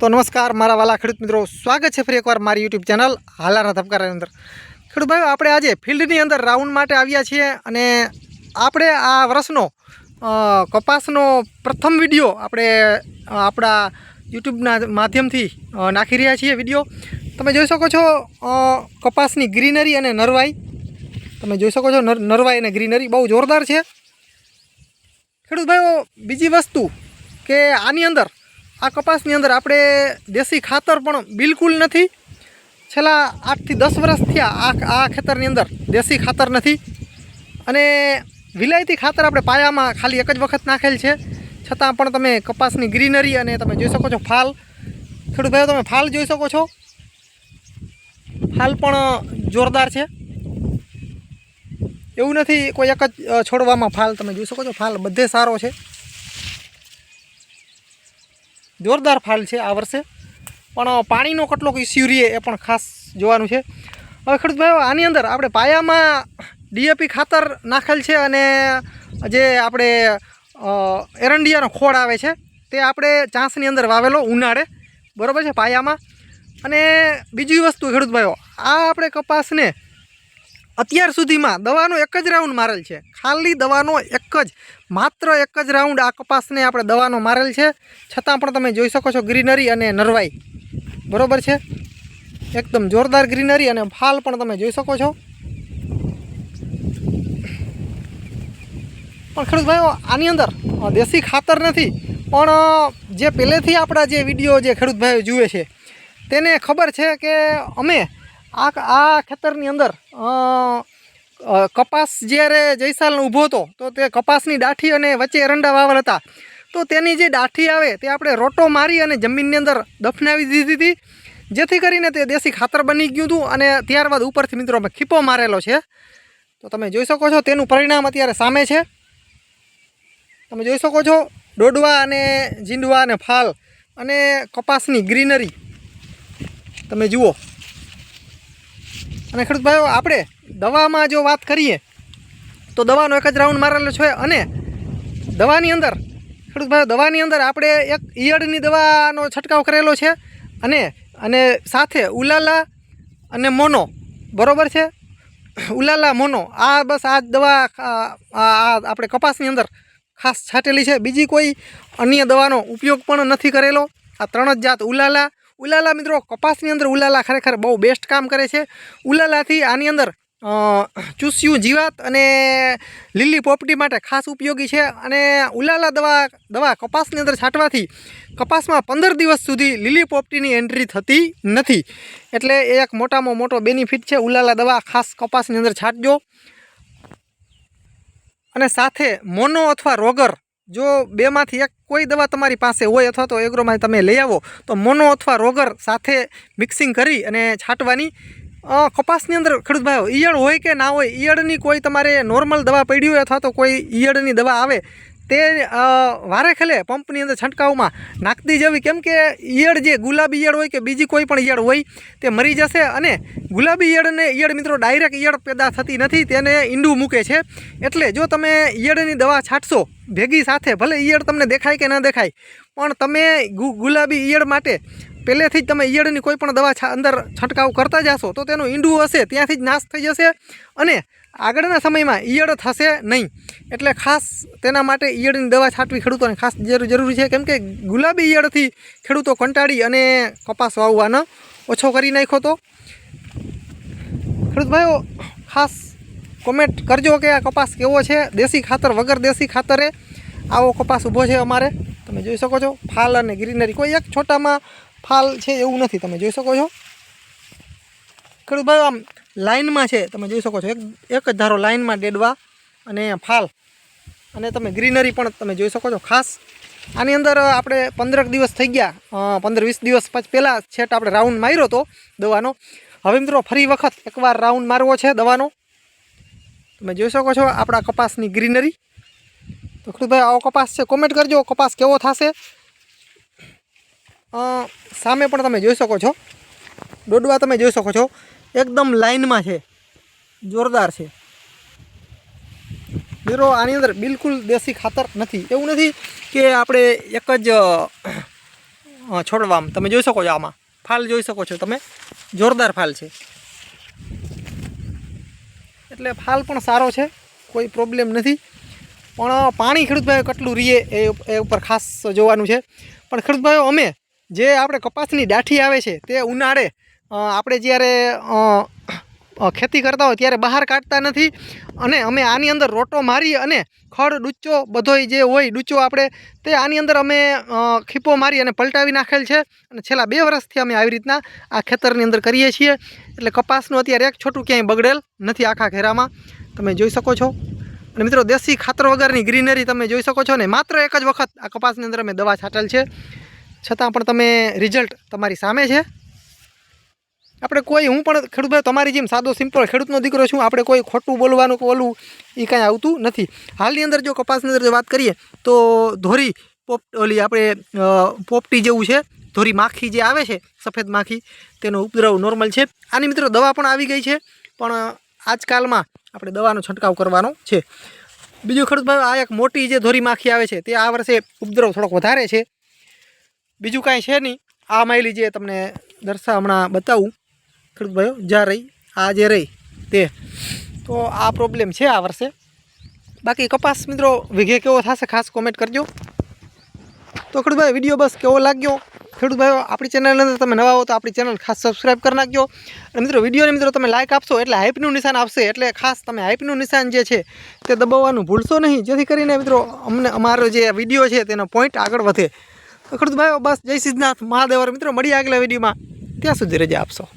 તો નમસ્કાર, મારા વાલા ખેડૂત મિત્રો. સ્વાગત છે ફરી એકવાર મારી યુટ્યુબ ચેનલ હાલાના ધબકારાની અંદર. ખેડૂત ભાઈઓ, આપણે આજે ફિલ્ડની અંદર રાઉન્ડ માટે આવ્યા છીએ અને આપણે આ વર્ષનો કપાસનો પ્રથમ વીડિયો આપણે આપણા યુટ્યુબના માધ્યમથી નાખી રહ્યા છીએ વીડિયો. તમે જોઈ શકો છો કપાસની ગ્રીનરી અને નરવાઈ. તમે જોઈ શકો છો, નર- નરવાઈ અને ગ્રીનરી બહુ જોરદાર છે. ખેડૂત ભાઈઓ, બીજી વસ્તુ કે આની અંદર આ કપાસની અંદર આપણે દેશી ખાતર પણ બિલકુલ નથી. છેલ્લા આઠથી દસ વર્ષ થયા આ આ ખેતરની અંદર દેશી ખાતર નથી. અને વિલાયતી ખાતર આપણે પાયામાં ખાલી એક જ વખત નાખેલ છે. છતાં પણ તમે કપાસની ગ્રીનરી અને તમે જોઈ શકો છો ફાલ. ખેડૂત ભાઈઓ, તમે ફાલ જોઈ શકો છો. ફાલ પણ જોરદાર છે. એવું નથી કોઈ એક જ છોડવામાં ફાલ તમે જોઈ શકો છો. ફાલ બધે સારો છે. જોરદાર ફાલ છે આ વર્ષે. પણ પાણીનો કેટલોક ઇસ્યુ રહે એ પણ ખાસ જોવાનું છે. હવે ખેડૂત ભાઈઓ આની અંદર આપણે પાયામાં ડીએપી ખાતર નાખેલ છે અને જે આપણે એરંડિયાનો ખોળ આવે છે, તે આપણે ચાંસની અંદર વાવેલો ઉનાળે. બરોબર છે, પાયામાં. અને બીજી વસ્તુ ખેડૂત ભાઈઓ આ આપણે કપાસને અત્યાર સુધીમાં દવાનો એક જ રાઉન્ડ મારેલ છે. ખાલી દવાનો એક જ, માત્ર એક જ રાઉન્ડ આ કપાસને આપણે દવાનો મારેલ છે. છતાં પણ તમે જોઈ શકો છો ગ્રીનરી અને નરવાઈ. બરોબર છે? એકદમ જોરદાર ગ્રીનરી અને ફાલ પણ તમે જોઈ શકો છો. પણ ખેડૂત ભાઈઓ, આની અંદર દેશી ખાતર નથી, પણ જે પહેલેથી આપણા જે વીડિયો જે ખેડૂત ભાઈઓ જુએ છે, તેને ખબર છે કે અમે આ આ ખેતરની અંદર કપાસ જ્યારે જયસાલ ઊભો હતો, તો તે કપાસની દાઠી અને વચ્ચે એરંડા વાવલ હતા. તો તેની જે દાઠી આવે તે આપણે રોટો મારી અને જમીનની અંદર દફનાવી દીધી હતી. જેથી કરીને તે દેશી ખાતર બની ગયું હતું અને ત્યારબાદ ઉપરથી મિત્રો અમે ખીપો મારેલો છે. તો તમે જોઈ શકો છો તેનું પરિણામ અત્યારે સામે છે. તમે જોઈ શકો છો ડોડવા અને જીંડવા અને ફાલ અને કપાસની ગ્રીનરી. તમે જુઓ. અને ખેડૂત ભાઈઓ, આપણે દવામાં જો વાત કરીએ, તો દવાનો એક જ રાઉન્ડ મારેલો છે અને દવાની અંદર, ખેડૂત ભાઈઓ, દવાની અંદર આપણે એક ઈયળની દવાનો છંટકાવ કરેલો છે અને અને સાથે ઉલાલા અને મોનો, બરોબર છે? ઉલાલા, મોનો, આ બસ આ દવા આપણે કપાસની અંદર ખાસ છાંટેલી છે. બીજી કોઈ અન્ય દવાનો ઉપયોગ પણ નથી કરેલો. આ ત્રણ જ જાત ઉલાલા ઉલાલા મિત્રો, કપાસની અંદર ઉલાલા ખરેખર બહુ બેસ્ટ કામ કરે છે. ઉલાલાથી આની અંદર ચૂસ્યું, જીવાત અને લીલી પોપટી માટે ખાસ ઉપયોગી છે. અને ઉલાલા દવા દવા કપાસની અંદર છાંટવાથી કપાસમાં પંદર દિવસ સુધી લીલી પોપટીની એન્ટ્રી થતી નથી. એટલે એ એક મોટામાં મોટો બેનિફિટ છે ઉલાલા દવા ખાસ કપાસની અંદર છાંટજો. અને સાથે મોનો અથવા રોગર જો બેમાંથી એક કોઈ દવા તમારી પાસે હોય અથવા તો એગ્રોમાં તમે લઈ આવો, તો મોનો અથવા રોગર સાથે મિક્સિંગ કરી અને છાંટવાની કપાસની અંદર ખેડૂત ભાઈઓ, ઈયળ હોય કે ના હોય, ઈયળની કોઈ તમારે નોર્મલ દવા પડી હોય અથવા તો કોઈ ઈયળની દવા આવે તે વારે ખેલે પંપની અંદર છંટકાવમાં નાખતી જવી. કેમ કે ઈયળ જે ગુલાબી ઈયળ હોય કે બીજી કોઈ પણ ઈયળ હોય, તે મરી જશે અને ગુલાબી ઈયળને, ઈયળ મિત્રો ડાયરેક્ટ ઈયળ પેદા થતી નથી, તેને ઈંડું મૂકે છે. એટલે જો તમે ઈયળની દવા છાંટશો, ભેગી સાથે, ભલે ઈયળ તમને દેખાય કે ન દેખાય, પણ તમે ગુલાબી ઈયળ માટે પહેલેથી જ તમે ઈયળની કોઈ પણ દવા અંદર છંટકાવ કરતા જશો તો તેનું ઈંડું હશે, ત્યાંથી જ નાશ થઈ જશે અને આગળના સમયમાં ઈયળ થશે નહીં. એટલે ખાસ તેના માટે ઈયળની દવા છાંટવી ખેડૂતોને ખાસ જરૂર છે. કેમ કે ગુલાબી ઈયળથી ખેડૂતો કંટાળી અને કપાસ વાવવાનો ઓછો કરી નાખ્યો તો. ખેડૂત ભાઈઓ, ખાસ કોમેન્ટ કરજો કે આ કપાસ કેવો છે. દેશી ખાતર વગર દેશી ખાતરે આવો કપાસ ઊભો છે અમારે. તમે જોઈ શકો છો, ફાલ અને ગ્રીનરી. કોઈ એક છોટામાં ફાલ છે એવું નથી, તમે જોઈ શકો છો. ખેડૂત ભાઈઓ આમ લાઇનમાં છે, તમે જોઈ શકો છો, એક એક જ ધારો લાઇનમાં ડેડવા અને ફાલ. અને તમે ગ્રીનરી પણ તમે જોઈ શકો છો, ખાસ. આની અંદર આપણે પંદરક દિવસ થઈ ગયા પંદર વીસ દિવસ પછી પહેલાં છેટ આપણે રાઉન્ડ માર્યો હતો દવાનો. હવે મિત્રો ફરી વખત એકવાર રાઉન્ડ મારવો છે દવાનો. તમે જોઈ શકો છો આપણા કપાસની ગ્રીનરી. તો ખેડૂતભાઈ, આવો કપાસ છે, કોમેન્ટ કરજો, કપાસ કેવો થશે? સામે પણ તમે જોઈ શકો છો. ડોડવા તમે જોઈ શકો છો. એકદમ લાઇનમાં છે. જોરદાર છે. મિત્રો આની અંદર બિલકુલ દેશી ખાતર નથી. એવું નથી કે આપણે એક જ છોડવામાં. તમે જોઈ શકો છો આમાં. ફાલ જોઈ શકો છો તમે. જોરદાર ફાલ છે. એટલે ફાલ પણ સારો છે. કોઈ પ્રોબ્લેમ નથી. પણ પાણી ખેડૂતભાઈ કેટલું રીએ એ ઉપર ખાસ જોવાનું છે. પણ ખેડૂતભાઈઓ, અમે જે આપણે કપાસની ડાઠી આવે છે, તે ઉનાળે આપણે જ્યારે ખેતી કરતા હોય ત્યારે બહાર કાઢતા નથી અને અમે આની અંદર રોટો મારી અને ખડ ડૂચો બધોય જે હોય ડૂચો આપણે, તે આની અંદર અમે ખીપો મારી અને પલટાવી નાખેલ છે અને છેલ્લા બે વર્ષથી અમે આવી રીતના આ ખેતરની અંદર કરીએ છીએ. એટલે કપાસનું અત્યારે એક છોટું ક્યાંય બગડેલ નથી આખા ઘેરામાં. તમે જોઈ શકો છો. અને મિત્રો, દેશી ખાતર વગરની ગ્રીનરી તમે જોઈ શકો છો ને, માત્ર એક જ વખત આ કપાસની અંદર અમે દવા છાંટેલ છે. છતાં પણ તમે રિઝલ્ટ તમારી સામે છે. આપણે કોઈ, હું પણ ખેડૂતભાઈ તમારી જેમ સાદો સિમ્પલ ખેડૂતનો દીકરો છું. આપણે કોઈ ખોટું બોલવાનું કે ઓલું એ કાંઈ આવતું નથી. હાલની અંદર જો કપાસની અંદર જો વાત કરીએ, તો ધોરી પોપ, ઓલી આપણે પોપટી જેવું છે. ધોરી માખી જે આવે છે, સફેદ માખી, તેનો ઉપદ્રવ નોર્મલ છે. આની મિત્રો દવા પણ આવી ગઈ છે, પણ આજકાલમાં આપણે દવાનો છંટકાવ કરવાનો છે. બીજું ખેડૂતભાઈ આ એક મોટી જે ધોરી માખી આવે છે, તે આ વર્ષે ઉપદ્રવ થોડોક વધારે છે. બીજું કાંઈ છે નહીં. આ માયલી જે તમને દર્શા હમણાં બતાવું. ખેડૂતભાઈઓ જ્યાં રહી, આ જે રહી, તે. તો આ પ્રોબ્લેમ છે આ વર્ષે. બાકી કપાસ મિત્રો, વિઘે કેવો થશે ખાસ કોમેન્ટ કરજો. તો ખેડૂતભાઈ વીડિયો બસ કેવો લાગ્યો? ખેડૂતભાઈઓ આપણી ચેનલની અંદર તમે નવા હો તો આપણી ચેનલ ખાસ સબસ્ક્રાઈબ કરી નાખજો. અને મિત્રો વિડીયોને મિત્રો તમે લાઇક આપશો એટલે હાઇપનું નિશાન આપશે એટલે ખાસ તમે હાઇપનું નિશાન જે છે, તે દબાવવાનું ભૂલશો નહીં. જેથી કરીને મિત્રો, અમને અમારો જે વીડિયો છે, તેનો પોઈન્ટ આગળ વધે. તો ભાઈ બસ જય સિદ્ધનાથ. મહાદેવર મિત્રો મળીએ આગલા વિડીયોમાં. ત્યાં સુધી રજા આપશો.